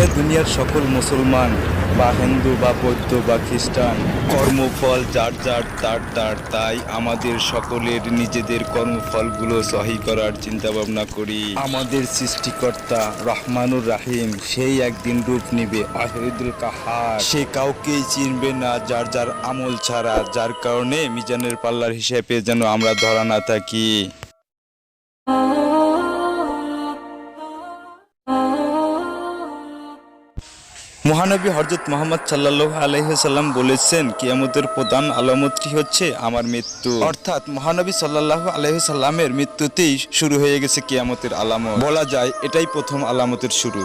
হে দুনিয়ার সকল মুসলমান, বা হিন্দু, বা বৌদ্ধ, বা খ্রিস্টান, কর্মফল যার যার, তার তার, তাই আমাদের সকলের নিজেদের কর্মফলগুলো সহি করার চিন্তা ভাবনা করি। আমাদের সৃষ্টিকর্তা রহমানুর রাহিম সেই একদিন রূপ নিবে আহিদুল কাহার। সে কাউকেই চিনবে না, যার যার আমল ছাড়া, যার কারণে মিজানের পাল্লার হিসেবে যেন আমরা ধরা না থাকি। মহানবী হরজত মোহাম্মদ সাল্লাহ আলহিহাল্লাম বলেছেন, কিয়ামতের প্রধান আলামতটি হচ্ছে আমার মৃত্যু। অর্থাৎ মহানবী সাল্লাহ আলহিহাল্লামের মৃত্যুতেই শুরু হয়ে গেছে কিয়ামতের আলামত। বলা যায় এটাই প্রথম আলামতের শুরু।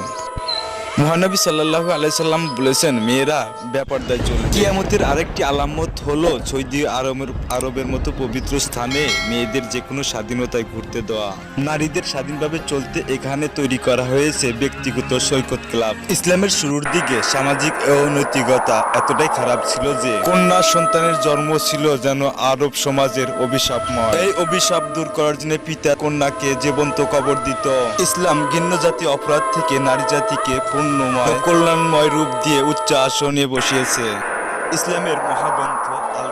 মহানবী সাল্লাহ আলাইসাল্লাম বলেছেন, মেয়েরা ব্যাপার দায় চলবে কিয়ামতের আরেকটি আলামত হলো সৌদি আরবের আরবের মতো পবিত্র স্থানে মেয়েদের যে কোনো স্বাধীনতায় ঘুরতে দেওয়া। নারীদের স্বাধীনভাবে চলতে এখানে তৈরি করা হয়েছে ব্যক্তিগত সৈকত ক্লাব। ইসলামের শুরুর দিকে সামাজিক অনৈতিকতা এতটাই খারাপ ছিল যে কন্যা সন্তানের জন্ম ছিল যেন আরব সমাজের অভিশাপময়। এই অভিশাপ দূর করার জন্য পিতা কন্যাকে জীবন্ত কবর দিত। ইসলাম ভিন্ন জাতি অপরাধ থেকে নারী জাতিকে পূর্ণময় কল্যাণময় রূপ দিয়ে উচ্চ আসনে বসিয়েছে। ইসলামের মহাগ্রন্থ আল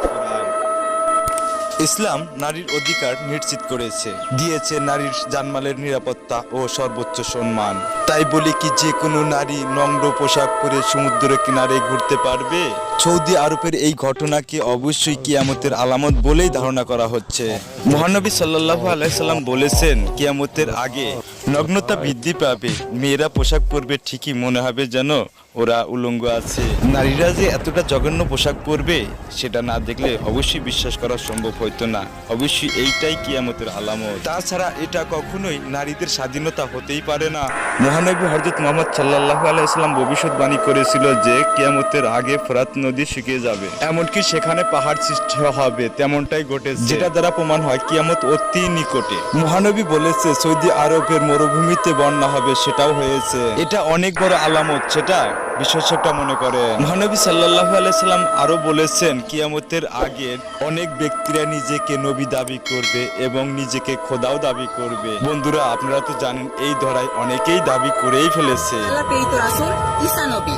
ইসলাম নারীর অধিকার নিশ্চিত করেছে। দিয়েছে নারীর জানমালের নিরাপত্তা ও সর্বোচ্চ সম্মান। তাই বলি কি, যে কোনো নারী নগ্ন পোশাক পরে সমুদ্রের কিনারে ঘুরতে পারবে? সৌদি আরবের এই ঘটনাকে অবশ্যই কিয়ামতের আলামত বলেই ধারণা করা হচ্ছে। মহানবী সাল্লাহ আলাইসাল্লাম বলেছেন, কিয়ামতের আগে নগ্নতা বৃদ্ধি পাবে, মেয়েরা পোশাক পরবে ঠিকই, মনে হবে যেন ওরা উলঙ্গ আছে। নারীরা যে এতটা জঘন্য পোশাক পরবে, সেটা না দেখলে অবশ্যই বিশ্বাস করা সম্ভব হইতো না। অবশ্যই এইটাই কিয়ামতের আলামত। তাছাড়া এটা কখনোই নারীদের স্বাধীনতা হতেই পারে না। মহানবী হজরত মোহাম্মদ সাল্লাহ আলাইসাল্লাম ভবিষ্যৎবাণী করেছিল যে কিয়ামতের আগে ফরাত নদী শুকিয়ে যাবে। এমনকি সেখানে পাহাড় সৃষ্টি হবে, তেমনটাই ঘটেছে। যেটা দ্বারা প্রমাণ হয় কিয়ামত অতি নিকটে। মহানবী বলেছে, সৌদি আরবের মরুভূমিতে বন্যা হবে, সেটাও হয়েছে। এটা অনেক বড় আলামত, সেটা বিশেষজ্ঞটা মনে করে মহানবী সাল্লাহ আলাইসাল্লাম আরও বলেছেন কিয়ামতের আগে অনেক ব্যক্তিরা নিজেকে নবী দাবি করবে এবং নিজেকে খোদাও দাবি করবে। বন্ধুরা আপনারা তো জানেন এই ধরায় অনেকেই দাবি করেই ফেলেছে। আল্লাহ প্রেরিত রাসূল ঈসা নবী।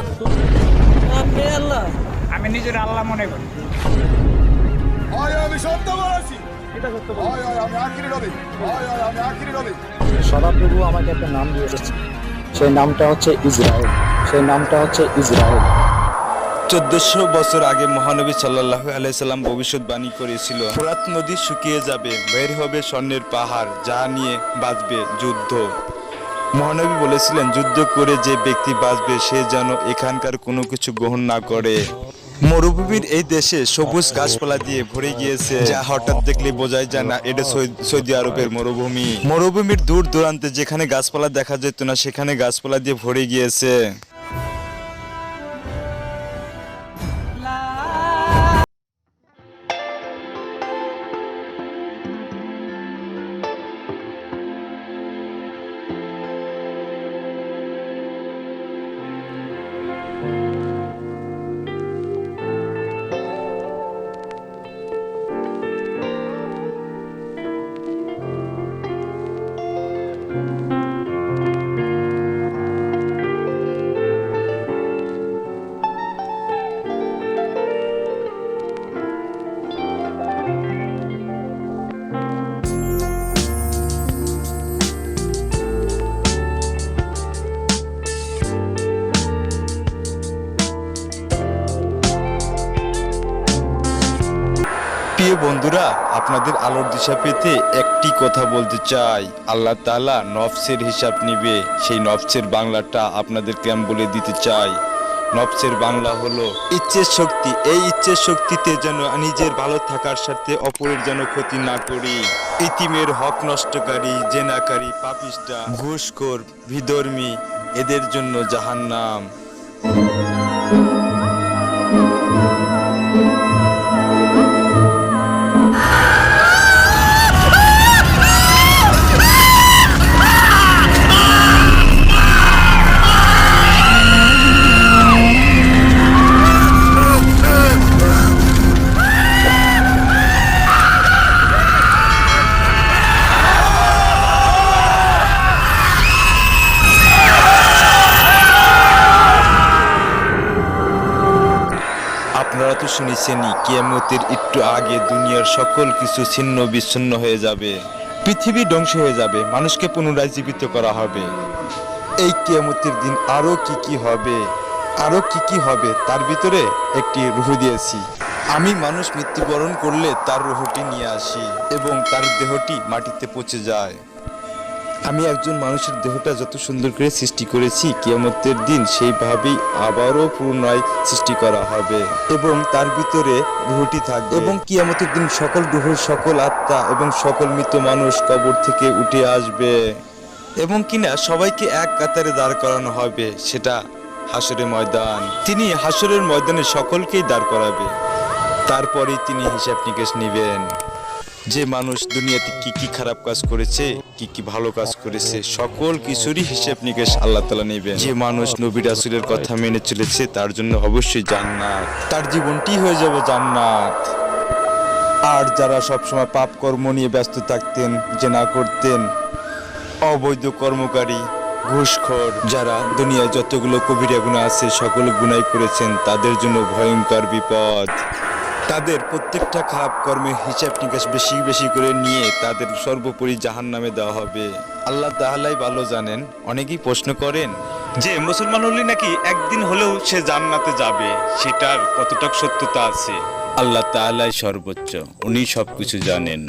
আপনি আল্লাহ আমি নিজের আল্লাহ মনে করি। আমি সত্য বলেছি। আমি আখিরি নবী। আমি আখিরি নবী। সদাপ্রভু আমাকে একটা নাম দিয়েছে। সেই নামটা হচ্ছে ইসরায়েল। সেই নামটা হচ্ছে ইসরায়েল চোদ্দশো বছর আগে মহানবী সাল্লাহ আলাইসাল্লাম ভবিষ্যৎবাণী করেছিল, ফোরাত নদী শুকিয়ে যাবে, বের হবে স্বর্ণের পাহাড়, যা নিয়ে বাঁচবে যুদ্ধ। মহানবী বলেছিলেন, যুদ্ধ করে যে ব্যক্তি বাঁচবে, সে যেন এখানকার কোনো কিছু গ্রহণ না করে। মরুভূমির এই দেশে সবুজ গাছপালা দিয়ে ভরে গিয়েছে, যা হঠাৎ দেখলে বোঝাই যায় না, এটা সৌদি- আরবের মরুভূমি। মরুভূমির দূর দূরান্তে যেখানে গাছপালা দেখা যেত না, সেখানে গাছপালা দিয়ে ভরে গিয়েছে। প্রিয় বন্ধুরা, আপনাদের আলোর দিশা পেতে একটি কথা বলতে চাই। আল্লাহ তাআলা নফসের হিসাব নিবে। সেই নফসের বাংলাটা আপনাদেরকে আমি বলে দিতে চাই। নফসের বাংলা হলো, ইচ্ছের শক্তি। এই ইচ্ছের শক্তিতে যেন নিজের ভালো থাকার সাথে অপরের যেন ক্ষতি না করি। ইতিমের হক নষ্টকারী, জেনাকারী পাপিষ্টা ঘুষখোর, বিধর্মী, এদের জন্য জাহান্নাম। তো শুনেছেনই কিয়ামতের একটু আগে দুনিয়ার সকল কিছু ছিন্ন বিচ্ছিন্ন হয়ে যাবে। পৃথিবী ধ্বংস হয়ে যাবে, মানুষকে পুনরায় জীবিত করা হবে। এই কিয়ামতের দিন আরও কি কি হবে, আরও কি কি হবে, তার ভিতরে একটি রুহ দিয়েছি। আমি মানুষ মৃত্যুবরণ করলে তার রুহটি নিয়ে আসি এবং তার দেহটি মাটিতে পচে যায়। আমি একজন মানুষের দেহটা যত সুন্দর করে সৃষ্টি করেছি, কিয়ামতের দিন সেইভাবেই আবারও পুনরায় সৃষ্টি করা হবে এবং তার ভিতরে রুহটি থাকবে। এবং কিয়ামতের দিন সকল রুহুর সকল আত্মা এবং সকল মৃত মানুষ কবর থেকে উঠে আসবে। এবং কিনা সবাইকে এক কাতারে দাঁড় করানো হবে, সেটা হাসরের ময়দান। তিনি হাসরের ময়দানে সকলকেই দাঁড় করাবে। তারপরেই তিনি হিসাব নিকেশ নেবেন। যে মানুষ দুনিয়াতে কি কি খারাপ কাজ করেছে, কি কি ভালো কাজ করেছে, সকল কিছুরই হিসেব নিকেশ আল্লাহ তালা নেবেন। যে মানুষ নবী রাসুলের কথা মেনে চলেছে, তার জন্য অবশ্যই জান্নাত। তার জীবনটি হয়ে যাবে জান্নাত। আর যারা সবসময় পাপ কর্ম নিয়ে ব্যস্ত থাকতেন যে না করতেন, অবৈধ কর্মকারী, ঘুষখোর, যারা দুনিয়ায় যতগুলো কবিরা গুণা আছে, সকল গুণাই করেছেন, তাদের জন্য ভয়ঙ্কর বিপদ। তাদের প্রত্যেকটা খারাপ কর্মে হিসাব নিকাশ বেশি বেশি করে নিয়ে তাদের সর্বোপরি জাহান নামে দেওয়া হবে। আল্লাহ তাহলাই ভালো জানেন, অনেকেই প্রশ্ন করেন যে, মুসলমান হলে নাকি একদিন হলেও সে জান্নাতে যাবে? সেটার কতটা সত্যতা আছে? আল্লাহ তাহলাই সর্বোচ্চ, উনি সব কিছু জানেন।